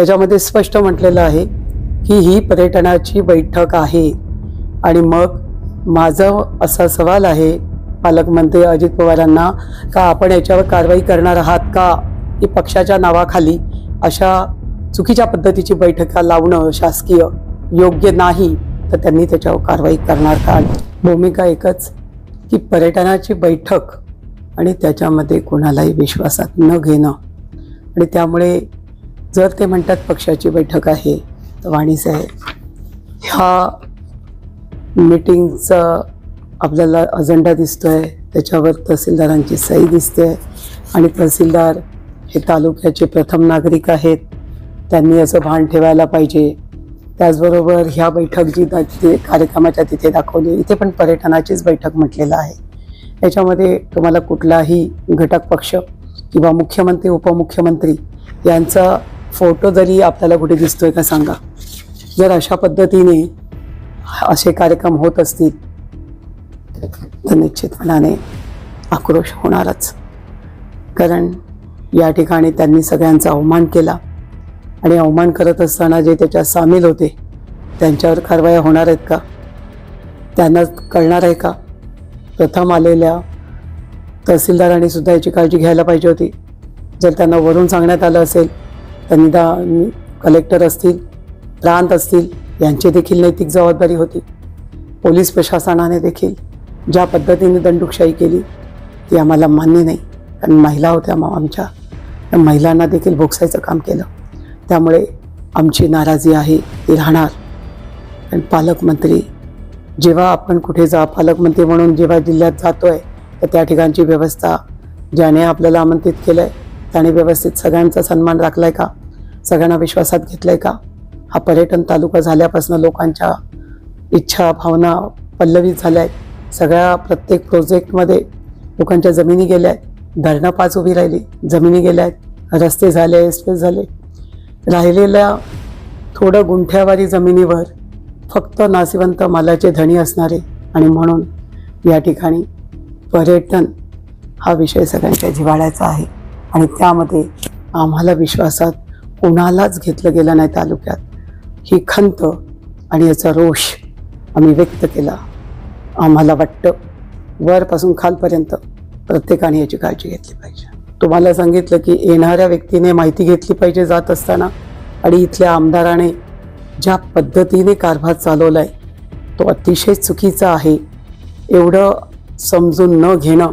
त्याच्यामध्ये स्पष्ट म्हटलेलं आहे की ही पर्यटनाची बैठक आहे. आणि मग माझं असा सवाल आहे पालकमंत्री अजित पवारांना का आपण याच्यावर कारवाई करणार आहात का? की पक्षाच्या नावाखाली अशा चुकीच्या पद्धतीची बैठका लावणं शासकीय योग्य नाही तर त्यांनी त्याच्यावर कारवाई करणार का? भूमिका एकच की पर्यटनाची बैठक आणि त्याच्यामध्ये कोणालाही विश्वासात न घेणं. आणि त्यामुळे जर ते म्हणतात पक्षाची बैठक आहे तर वाणीसाहेब ह्या मीटिंगचा आपल्याला अजेंडा दिसतोय त्याच्यावर तहसीलदारांची सही दिसते आणि तहसीलदार हे तालुक्याचे प्रथम नागरिक आहेत त्यांनी असं भान ठेवायला पाहिजे. त्याचबरोबर ह्या बैठक जी कार्यक्रमाच्या तिथे दाखवली इथे पण पर्यटनाचीच बैठक म्हटलेलं आहे. याच्यामध्ये तुम्हाला कुठलाही घटक पक्ष किंवा मुख्यमंत्री उपमुख्यमंत्री यांचा फोटो जरी आपल्याला कुठे दिसतोय का सांगा. जर अशा पद्धतीने असे कार्यक्रम होत असतील तर निश्चितपणाने आक्रोश होणारच. कारण या ठिकाणी त्यांनी सगळ्यांचा अवमान केला आणि अवमान करत असताना जे त्याच्यात सामील होते त्यांच्यावर कारवाया होणार आहेत का? त्यांना कळणार आहे का? प्रथम आलेल्या तहसीलदारांनी सुद्धा याची काळजी घ्यायला पाहिजे होती. जर त्यांना वरून सांगण्यात आलं असेल निदान कलेक्टर असतील प्रांत असतील यांची देखील नैतिक जबाबदारी होती. पोलीस प्रशासनाने देखील ज्या पद्धतीने दंडुकशाही केली ती आम्हाला मान्य नाही. कारण महिला होत्या मग आमच्या. त्या महिलांना देखील भोगसायचं काम केलं. त्यामुळे आमची नाराजी आहे ती राहणार. कारण पालकमंत्री जेव्हा आपण कुठे जा पालकमंत्री म्हणून जेव्हा जिल्ह्यात जातो आहे तर त्या ठिकाणची व्यवस्था ज्याने आपल्याला आमंत्रित केलं आहे त्याने व्यवस्थित सगळ्यांचा सन्मान राखलाय का? सगळ्यांना विश्वासात घेतलाय का? हा पर्यटन तालुका झाल्यापासून लोकांच्या इच्छा भावना पल्लवित झाल्या आहेत. सगळ्या प्रत्येक प्रोजेक्टमध्ये लोकांच्या जमिनी गेल्या आहेत. धरणं पाच उभी राहिली. जमिनी गेल्या आहेत. रस्ते झाले एक्सप्रेस झाले. राहिलेल्या थोडं गुंठ्यावारी जमिनीवर फक्त नासिवंत मालाचे धणी असणारे आणि म्हणून या ठिकाणी पर्यटन हा विषय सगळ्यांच्या जिवाळ्याचा आहे. आणि त्यामध्ये आम्हाला विश्वासात कोणालाच घेतलं गेलं नाही तालुक्यात. ही खंत आणि याचा रोष आम्ही व्यक्त केला. आम्हाला वाटतं वरपासून खालपर्यंत प्रत्येकाने याची काळजी घेतली पाहिजे. तुम्हाला सांगितलं की येणाऱ्या व्यक्तीने माहिती घेतली पाहिजे जात असताना आणि इथल्या आमदाराने ज्या पद्धतीने कारभार चालवला आहे तो अतिशय चुकीचा आहे. एवढं समजून न घेणं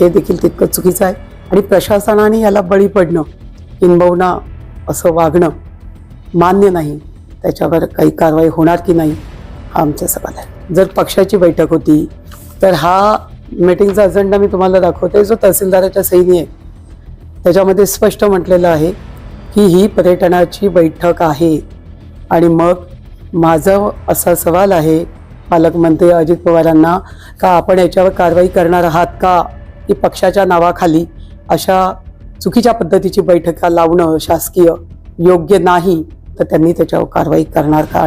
हे देखील तितकं चुकीचं आहे. आणि प्रशासनाने याला बळी पडणं किंबहुना असं वागणं मान्य नाही. त्याच्यावर काही कारवाई होणार की नाही हा आमच्या सवाल आहे. जर पक्षाची बैठक होती तर हा मीटिंगचा अजेंडा मी तुम्हाला दाखवते जो तहसीलदाराच्या सहीने आहे. त्याच्यामध्ये स्पष्ट म्हटलेलं आहे की ही पर्यटनाची बैठक आहे. आणि मग माझं असा सवाल आहे पालकमंत्री अजित पवारांना का आपण याच्यावर कारवाई करणार आहात का? की पक्षाच्या नावाखाली अशा चुकीच्या पद्धतीची बैठका लावणं शासकीय योग्य नाही तर त्यांनी त्याच्यावर कारवाई करणार का?